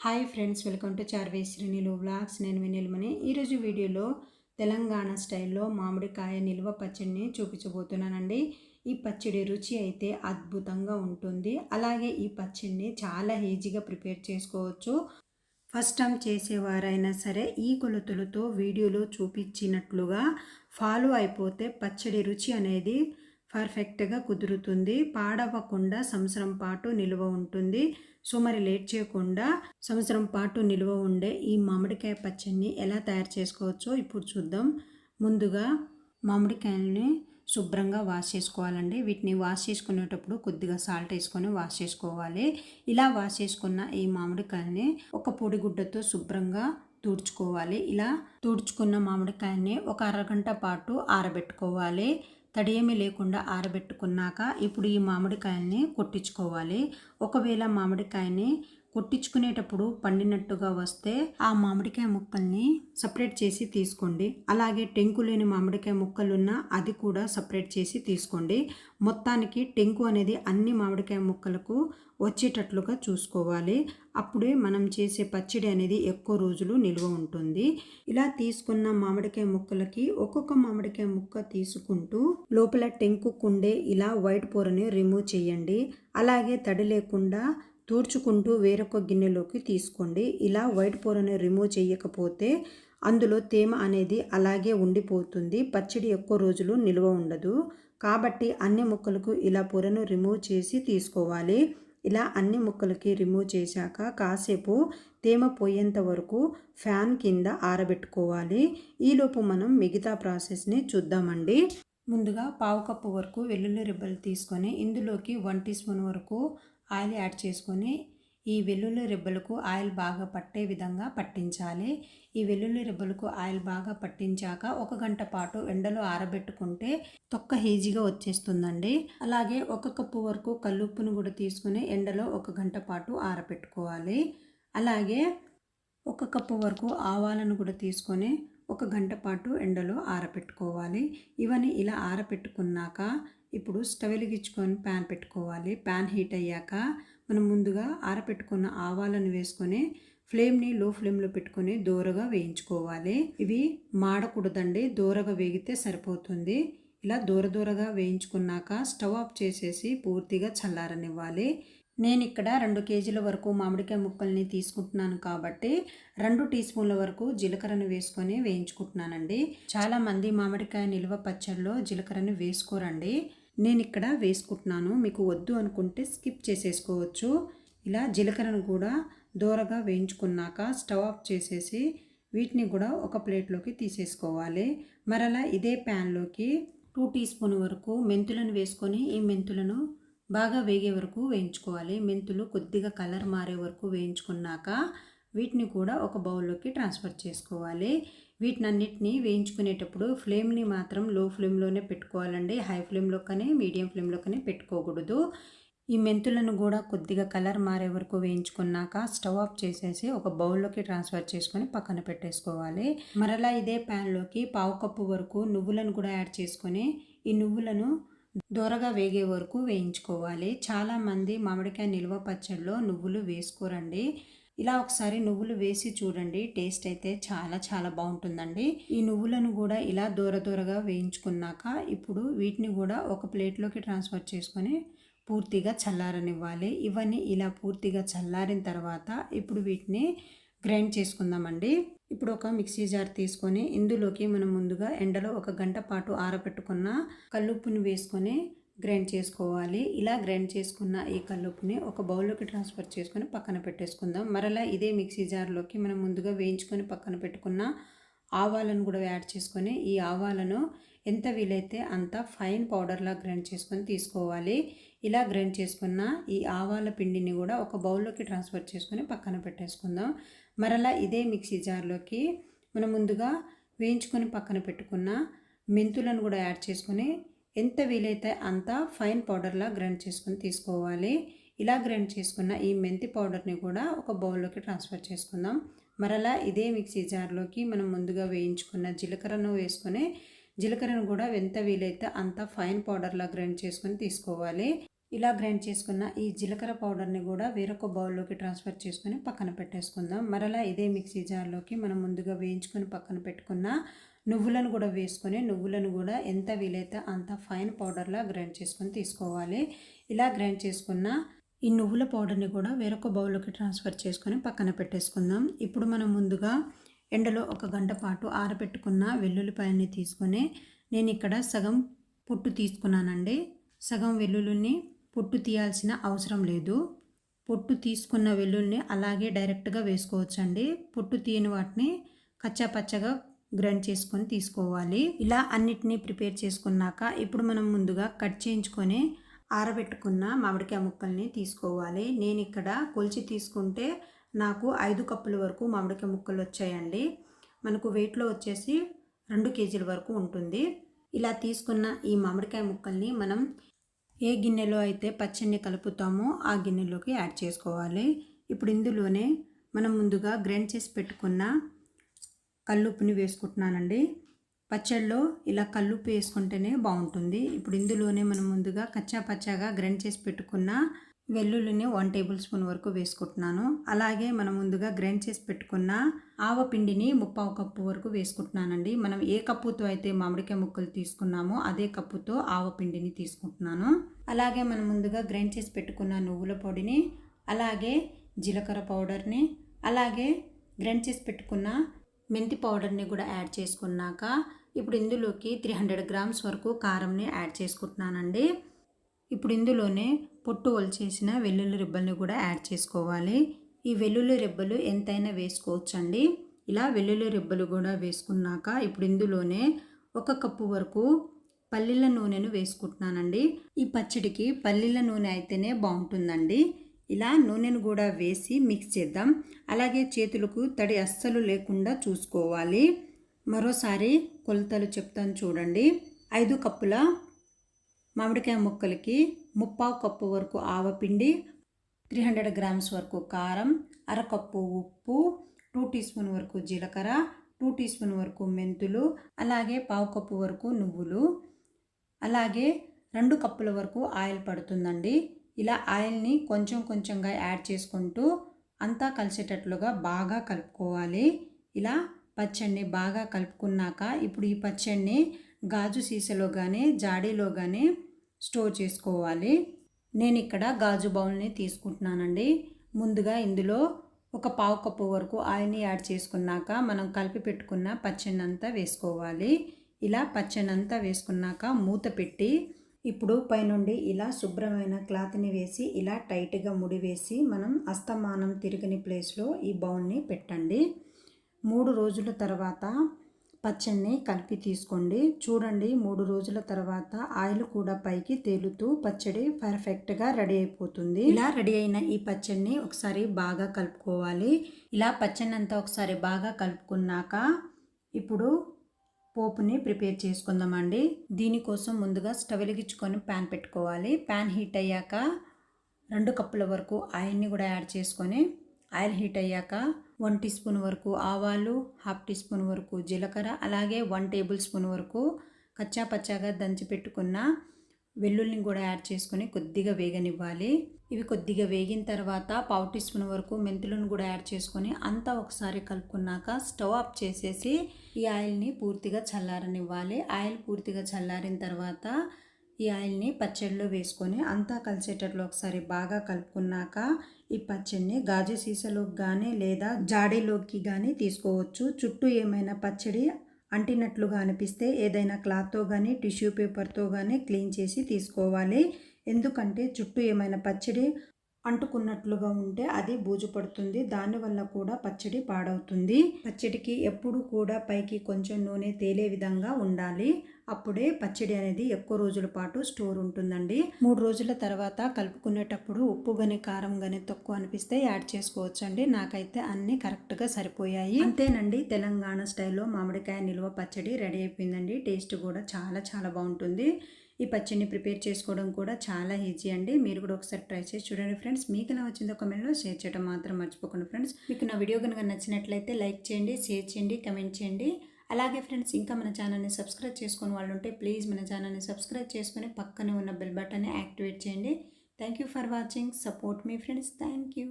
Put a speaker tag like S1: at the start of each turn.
S1: Hi friends welcome to చార్వే శ్రీనిలు vlogs. నేను వినిల్మని ఈరోజు వీడియోలో తెలంగాణ స్టైల్లో మామిడికాయ నిల్వ పచ్చడిని చూపించబోతున్నానండి. ఈ పచ్చడి రుచి అయితే అద్భుతంగా ఉంటుంది. అలాగే ఈ పచ్చడిని చాలా ఈజీగా ప్రిపేర్ చేసుకోవచ్చు. ఫస్ట్ టైం చేసేవారైనా సరే ఈ కొలతలతో వీడియోలో చూపించినట్లుగా ఫాలో అయిపోతే పచ్చడి రుచి అనేది పర్ఫెక్ట్గా కుదురుతుంది. పాడవకుండా సంవత్సరం పాటు నిల్వ ఉంటుంది. సో మరి లేట్ చేయకుండా సంవత్సరం పాటు నిల్వ ఉండే ఈ మామిడికాయ పచ్చడిని ఎలా తయారు చేసుకోవచ్చో ఇప్పుడు చూద్దాం. ముందుగా మామిడికాయలని శుభ్రంగా వాష్ చేసుకోవాలండి. వీటిని వాష్ చేసుకునేటప్పుడు కొద్దిగా సాల్ట్ వేసుకొని వాష్ చేసుకోవాలి. ఇలా వాష్ చేసుకున్న ఈ మామిడికాయని ఒక పొడిగుడ్డతో శుభ్రంగా తుడుచుకోవాలి. ఇలా తుడుచుకున్న మామిడికాయని ఒక అరగంట పాటు ఆరబెట్టుకోవాలి. తడియేమీ లేకుండా ఆరబెట్టుకున్నాక ఇప్పుడు ఈ మామిడికాయల్ని కొట్టించుకోవాలి. ఒకవేళ మామిడికాయని కొట్టించుకునేటప్పుడు పండినట్టుగా వస్తే ఆ మామిడికాయ ముక్కల్ని సపరేట్ చేసి తీసుకోండి. అలాగే టెంకు లేని మామిడికాయ ముక్కలున్నా అది కూడా సపరేట్ చేసి తీసుకోండి. మొత్తానికి టెంకు అనేది అన్ని మామిడికాయ ముక్కలకు వచ్చేటట్లుగా చూసుకోవాలి. అప్పుడే మనం చేసే పచ్చడి అనేది ఎక్కువ రోజులు నిల్వ ఉంటుంది. ఇలా తీసుకున్న మామిడికాయ ముక్కలకి ఒక్కొక్క మామిడికాయ ముక్క తీసుకుంటూ లోపల టెంకు కుండే ఇలా వైట్ పొరని రిమూవ్ చేయండి. అలాగే తడి లేకుండా తూర్చుకుంటూ వేరొక గిన్నెలోకి తీసుకోండి. ఇలా వైట్ పొరను రిమూవ్ చేయకపోతే అందులో తేమ అనేది అలాగే ఉండిపోతుంది. పచ్చడి ఎక్కువ రోజులు నిల్వ ఉండదు. కాబట్టి అన్ని ముక్కలకు ఇలా పొరను రిమూవ్ చేసి తీసుకోవాలి. ఇలా అన్ని ముక్కలకి రిమూవ్ చేశాక కాసేపు తేమ పోయేంత వరకు ఫ్యాన్ కింద ఆరబెట్టుకోవాలి. ఈలోపు మనం మిగతా ప్రాసెస్ని చూద్దామండి. ముందుగా పావు కప్పు వరకు వెల్లుల్లి రిబ్బలు తీసుకొని ఇందులోకి వన్ టీ స్పూన్ వరకు ఆయిల్ యాడ్ చేసుకొని ఈ వెల్లుల్లి రెబ్బలకు ఆయిల్ బాగా పట్టే విధంగా పట్టించాలి. ఈ వెల్లుల్లి రెబ్బలకు ఆయిల్ బాగా పట్టించాక ఒక గంట పాటు ఎండలో ఆరబెట్టుకుంటే తొక్క ఈజీగా వచ్చేస్తుందండి. అలాగే ఒక కప్పు వరకు కల్లుప్పును కూడా తీసుకుని ఎండలో ఒక గంట పాటు ఆరబెట్టుకోవాలి. అలాగే ఒక కప్పు వరకు ఆవాలను కూడా తీసుకొని ఒక గంట పాటు ఎండలో ఆరబెట్టుకోవాలి. ఇవన్నీ ఇలా ఆరబెట్టుకున్నాక ఇప్పుడు స్టవ్ వెలిగించుకొని ప్యాన్ పెట్టుకోవాలి. ప్యాన్ హీట్ అయ్యాక మనం ముందుగా ఆరపెట్టుకున్న ఆవాలను వేసుకొని ఫ్లేమ్ని లో ఫ్లేమ్లో పెట్టుకొని దూరగా వేయించుకోవాలి. ఇవి మాడకూడదండి. దూరగా వేగితే సరిపోతుంది. ఇలా దూర దూరగా వేయించుకున్నాక స్టవ్ ఆఫ్ చేసేసి పూర్తిగా చల్లారనివ్వాలి. నేను ఇక్కడ రెండు కేజీల వరకు మామిడికాయ ముక్కల్ని తీసుకుంటున్నాను కాబట్టి రెండు టీ స్పూన్ల వరకు జీలకర్రను వేసుకొని వేయించుకుంటున్నానండి. చాలామంది మామిడికాయ నిల్వ పచ్చడిలో జీలకర్రను వేసుకోరండి. నేను ఇక్కడ వేసుకుంటున్నాను. మీకు వద్దు అనుకుంటే స్కిప్ చేసేసుకోవచ్చు. ఇలా జీలకర్రను కూడా దూరగా వేయించుకున్నాక స్టవ్ ఆఫ్ చేసేసి వీటిని కూడా ఒక ప్లేట్లోకి తీసేసుకోవాలి. మరలా ఇదే ప్యాన్లోకి టూ టీ స్పూన్ వరకు మెంతులను వేసుకొని ఈ మెంతులను బాగా వేగే వరకు వేయించుకోవాలి. మెంతులు కొద్దిగా కలర్ మారే వరకు వేయించుకున్నాక వీటిని కూడా ఒక బౌల్లోకి ట్రాన్స్ఫర్ చేసుకోవాలి. వీటినన్నిటిని వేయించుకునేటప్పుడు ఫ్లేమ్ని మాత్రం లో ఫ్లేమ్లోనే పెట్టుకోవాలండి. హై ఫ్లేమ్లో కానీ మీడియం ఫ్లేమ్లో కానీ పెట్టుకోకూడదు. ఈ మెంతులను కూడా కొద్దిగా కలర్ మారే వరకు వేయించుకున్నాక స్టవ్ ఆఫ్ చేసేసి ఒక బౌల్లోకి ట్రాన్స్ఫర్ చేసుకొని పక్కన పెట్టేసుకోవాలి. మరలా ఇదే ప్యాన్లోకి పావు కప్పు వరకు నువ్వులను కూడా యాడ్ చేసుకొని ఈ నువ్వులను దూరగా వేగే వరకు వేయించుకోవాలి. చాలామంది మామిడికాయ నిల్వ పచ్చడిలో నువ్వులు వేసుకోరండి. ఇలా ఒకసారి నువ్వులు వేసి చూడండి. టేస్ట్ అయితే చాలా చాలా బాగుంటుందండి. ఈ నువ్వులను కూడా ఇలా దూర దూరగా వేయించుకున్నాక ఇప్పుడు వీటిని కూడా ఒక ప్లేట్లోకి ట్రాన్స్ఫర్ చేసుకొని పూర్తిగా చల్లారనివ్వాలి. ఇవన్నీ ఇలా పూర్తిగా చల్లారిన తర్వాత ఇప్పుడు వీటిని గ్రైండ్ చేసుకుందామండి. ఇప్పుడు ఒక మిక్సీ జార్ తీసుకొని ఇందులోకి మనం ముందుగా ఎండలో ఒక గంట పాటు ఆరబెట్టుకున్న కల్లుప్పుని వేసుకొని గ్రైండ్ చేసుకోవాలి. ఇలా గ్రైండ్ చేసుకున్న ఈ కల్లుప్పుని ఒక బౌల్లోకి ట్రాన్స్ఫర్ చేసుకొని పక్కన పెట్టేసుకుందాం. మరలా ఇదే మిక్సీ జార్లోకి మనం ముందుగా వేయించుకొని పక్కన పెట్టుకున్న ఆవాలను కూడా యాడ్ చేసుకొని ఈ ఆవాలను ఎంత వీలైతే అంత ఫైన్ పౌడర్లా గ్రైండ్ చేసుకొని తీసుకోవాలి. ఇలా గ్రైండ్ చేసుకున్న ఈ ఆవాల పిండిని కూడా ఒక బౌల్లోకి ట్రాన్స్ఫర్ చేసుకొని పక్కన పెట్టేసుకుందాం. మరలా ఇదే మిక్సీ జార్లోకి మనం ముందుగా వేయించుకొని పక్కన పెట్టుకున్న మెంతులను కూడా యాడ్ చేసుకొని ఎంత వీలైతే అంత ఫైన్ పౌడర్లా గ్రైండ్ చేసుకొని తీసుకోవాలి. ఇలా గ్రైండ్ చేసుకున్న ఈ మెంతి పౌడర్ని కూడా ఒక బౌల్లోకి ట్రాన్స్ఫర్ చేసుకుందాం. మరలా ఇదే మిక్సీ జార్లోకి మనం ముందుగా వేయించుకున్న జీలకర్రను వేసుకొని జీలకర్రను కూడా ఎంత వీలైతే అంత ఫైన్ పౌడర్లా గ్రైండ్ చేసుకొని తీసుకోవాలి. ఇలా గ్రైండ్ చేసుకున్న ఈ జీలకర్ర పౌడర్ని కూడా వేరొక బౌల్లోకి ట్రాన్స్ఫర్ చేసుకొని పక్కన పెట్టేసుకుందాం. మరలా ఇదే మిక్సీ జార్లోకి మనం ముందుగా వేయించుకొని పక్కన పెట్టుకున్న నువ్వులను కూడా వేసుకొని నువ్వులను కూడా ఎంత వీలైతే అంత ఫైన్ పౌడర్లా గ్రైండ్ చేసుకొని తీసుకోవాలి. ఇలా గ్రైండ్ చేసుకున్న ఈ నువ్వుల పౌడర్ని కూడా వేరొక బౌల్లోకి ట్రాన్స్ఫర్ చేసుకొని పక్కన పెట్టేసుకుందాం. ఇప్పుడు మనం ముందుగా ఎండలో ఒక గంట పాటు ఆరబెట్టుకున్న వెల్లుల్లిపాయల్ని తీసుకొని నేను ఇక్కడ సగం పొట్టు తీసుకున్నానండి. సగం వెల్లుల్లిని పొట్టు తీయాల్సిన అవసరం లేదు. పొట్టు తీసుకున్న వెల్లుల్ని అలాగే డైరెక్ట్గా వేసుకోవచ్చండి. పొట్టు తీయని వాటిని కచ్చాపచ్చగా గ్రైండ్ చేసుకొని తీసుకోవాలి. ఇలా అన్నిటినీ ప్రిపేర్ చేసుకున్నాక ఇప్పుడు మనం ముందుగా కట్ చేయించుకొని ఆరబెట్టుకున్న మామిడికాయ ముక్కల్ని తీసుకోవాలి. నేను ఇక్కడ కొలిచి తీసుకుంటే నాకు ఐదు కప్పుల వరకు మామిడికాయ ముక్కలు వచ్చాయండి. మనకు వెయిట్లో వచ్చేసి రెండు కేజీల వరకు ఉంటుంది. ఇలా తీసుకున్న ఈ మామిడికాయ ముక్కల్ని మనం ఏ గిన్నెలో అయితే పచ్చడిని కలుపుతామో ఆ గిన్నెలోకి యాడ్ చేసుకోవాలి. ఇప్పుడు ఇందులోనే మనం ముందుగా గ్రైండ్ చేసి పెట్టుకున్న కల్లుప్పుని వేసుకుంటున్నానండి. పచ్చడిలో ఇలా కల్లుప్పు వేసుకుంటేనే బాగుంటుంది. ఇప్పుడు ఇందులోనే మనం ముందుగా కచ్చా పచ్చాగా గ్రైండ్ చేసి పెట్టుకున్న వెల్లుల్లిని వన్ టేబుల్ స్పూన్ వరకు వేసుకుంటున్నాను. అలాగే మనం ముందుగా గ్రైండ్ చేసి పెట్టుకున్న ఆవపిండిని ముప్పావు కప్పు వరకు వేసుకుంటున్నానండి. మనం ఏ కప్పుతో అయితే మామిడికాయ ముక్కలు తీసుకున్నామో అదే కప్పుతో ఆవపిండిని తీసుకుంటున్నాను. అలాగే మనం ముందుగా గ్రైండ్ చేసి పెట్టుకున్న నువ్వుల పొడిని అలాగే జీలకర్ర పౌడర్ని అలాగే గ్రైండ్ చేసి పెట్టుకున్న మెంతి పౌడర్ని కూడా యాడ్ చేసుకున్నాక ఇప్పుడు ఇందులోకి త్రీ హండ్రెడ్ గ్రామ్స్ వరకు కారంని యాడ్ చేసుకుంటున్నానండి. ఇప్పుడు ఇందులోనే పొట్టు వలిచేసిన వెల్లుల్లి రిబ్బల్ని కూడా యాడ్ చేసుకోవాలి. ఈ వెల్లుల్లి రిబ్బలు ఎంతైనా వేసుకోవచ్చండి. ఇలా వెల్లుల్లి రిబ్బలు కూడా వేసుకున్నాక ఇప్పుడు ఇందులోనే ఒక కప్పు వరకు పల్లీల నూనెను వేసుకుంటున్నానండి. ఈ పచ్చడికి పల్లీల నూనె అయితేనే బాగుంటుందండి. ఇలా నూనెను కూడా వేసి మిక్స్ చేద్దాం. అలాగే చేతులకు తడి అస్సలు లేకుండా చూసుకోవాలి. మరోసారి కొలతలు చెప్తాను చూడండి. ఐదు కప్పుల మామిడికాయ ముక్కలకి ముప్పావు కప్పు వరకు ఆవపిండి త్రీ హండ్రెడ్ గ్రామ్స్ వరకు కారం అరకప్పు ఉప్పు టూ టీ స్పూన్ వరకు జీలకర్ర టూ టీ స్పూన్ వరకు మెంతులు అలాగే పావు కప్పు వరకు నువ్వులు అలాగే రెండు కప్పుల వరకు ఆయిల్ పడుతుందండి. ఇలా ఆయిల్ని కొంచెం కొంచెంగా యాడ్ చేసుకుంటూ అంతా కలిసేటట్లుగా బాగా కలుపుకోవాలి. ఇలా పచ్చడిని బాగా కలుపుకున్నాక ఇప్పుడు ఈ పచ్చడిని గాజు సీసలో కానీ జాడీలో కానీ స్టోర్ చేసుకోవాలి. నేను ఇక్కడ గాజు బౌల్ని తీసుకుంటున్నానండి. ముందుగా ఇందులో ఒక పావు కప్పు వరకు ఆయిల్ని యాడ్ చేసుకున్నాక మనం కలిపి పెట్టుకున్న పచ్చడి అంతా వేసుకోవాలి. ఇలా పచ్చడి అంతా వేసుకున్నాక మూత పెట్టి ఇప్పుడు పైనుండి ఇలా శుభ్రమైన క్లాత్ని వేసి ఇలా టైట్గా ముడి వేసి మనం అస్తమానం తిరిగిన ప్లేస్లో ఈ బౌల్ని పెట్టండి. మూడు రోజుల తర్వాత పచ్చడిని కలిపి తీసుకోండి. చూడండి మూడు రోజుల తర్వాత ఆయిల్ కూడా పైకి తేలుతూ పచ్చడి పర్ఫెక్ట్గా రెడీ అయిపోతుంది. ఇలా రెడీ అయిన ఈ పచ్చడిని ఒకసారి బాగా కలుపుకోవాలి. ఇలా పచ్చడిని అంతా ఒకసారి బాగా కలుపుకున్నాక ఇప్పుడు పోపుని ప్రిపేర్ చేసుకుందామండి. దీనికోసం ముందుగా స్టవ్ వెలిగించుకొని ప్యాన్ పెట్టుకోవాలి. ప్యాన్ హీట్ అయ్యాక రెండు కప్పుల వరకు ఆయిల్ని కూడా యాడ్ చేసుకొని ఆయిల్ హీట్ అయ్యాక వన్ టీ స్పూన్ వరకు ఆవాలు హాఫ్ టీ స్పూన్ వరకు జీలకర్ర అలాగే వన్ టేబుల్ స్పూన్ వరకు కచ్చా పచ్చాగా దంచి పెట్టుకున్న వెల్లుల్లిని కూడా యాడ్ చేసుకొని కొద్దిగా వేగనివ్వాలి. ఇవి కొద్దిగా వేగిన తర్వాత పావు టీ స్పూన్ వరకు మెంతులను కూడా యాడ్ చేసుకొని అంతా ఒకసారి కలుపుకున్నాక స్టవ్ ఆఫ్ చేసేసి ఈ ఆయిల్ని పూర్తిగా చల్లారనివ్వాలి. ఆయిల్ పూర్తిగా చల్లారిన తర్వాత ఈ ఆయిల్ని పచ్చడిలో వేసుకొని అంతా కలిసేటట్లు ఒకసారి బాగా కలుపుకున్నాక ఈ పచ్చడిని గాజు సీసాలోకి కానీ లేదా జాడీలోకి కానీ తీసుకోవచ్చు. చుట్టూ ఏమైనా పచ్చడి అంటినట్లుగా అనిపిస్తే ఏదైనా క్లాత్తో కానీ టిష్యూ పేపర్తో కానీ క్లీన్ చేసి తీసుకోవాలి. ఎందుకంటే చుట్టూ ఏమైనా పచ్చడి అంటుకున్నట్లుగా ఉంటే అది బూజు పడుతుంది దానివల్ల కూడా పచ్చడి పాడవుతుంది. పచ్చడికి ఎప్పుడు కూడా పైకి కొంచెం నూనె తేలే విధంగా ఉండాలి. అప్పుడే పచ్చడి అనేది ఎక్కువ రోజుల పాటు స్టోర్ ఉంటుందండి. మూడు రోజుల తర్వాత కలుపుకునేటప్పుడు ఉప్పు కానీ కారం కానీ తక్కువ అనిపిస్తే యాడ్ చేసుకోవచ్చు అండి నాకైతే అన్ని కరెక్ట్గా సరిపోయాయి. అంతేనండి. తెలంగాణ స్టైల్లో మామిడికాయ నిల్వ పచ్చడి రెడీ అయిపోయిందండి. టేస్ట్ కూడా చాలా చాలా బాగుంటుంది. ఈ పచ్చడిని ప్రిపేర్ చేసుకోవడం కూడా చాలా ఈజీ అండి. మీరు కూడా ఒకసారి ట్రై చేసి చూడండి ఫ్రెండ్స్. మీకు ఎలా వచ్చిందో కమెంట్లో షేర్ చేయడం మాత్రం మర్చిపోకండి ఫ్రెండ్స్. మీకు నా వీడియో కనుక నచ్చినట్లయితే లైక్ చేయండి షేర్ చేయండి కమెంట్ చేయండి. అలాగే ఫ్రెండ్స్ ఇంకా మన ఛానల్ని సబ్స్క్రైబ్ చేసుకుని వాళ్ళు ఉంటే ప్లీజ్ మన ఛానల్ని సబ్స్క్రైబ్ చేసుకొని పక్కనే ఉన్న బెల్ బటన్ని యాక్టివేట్ చేయండి. Thank you for watching. Support me friends. Thank you.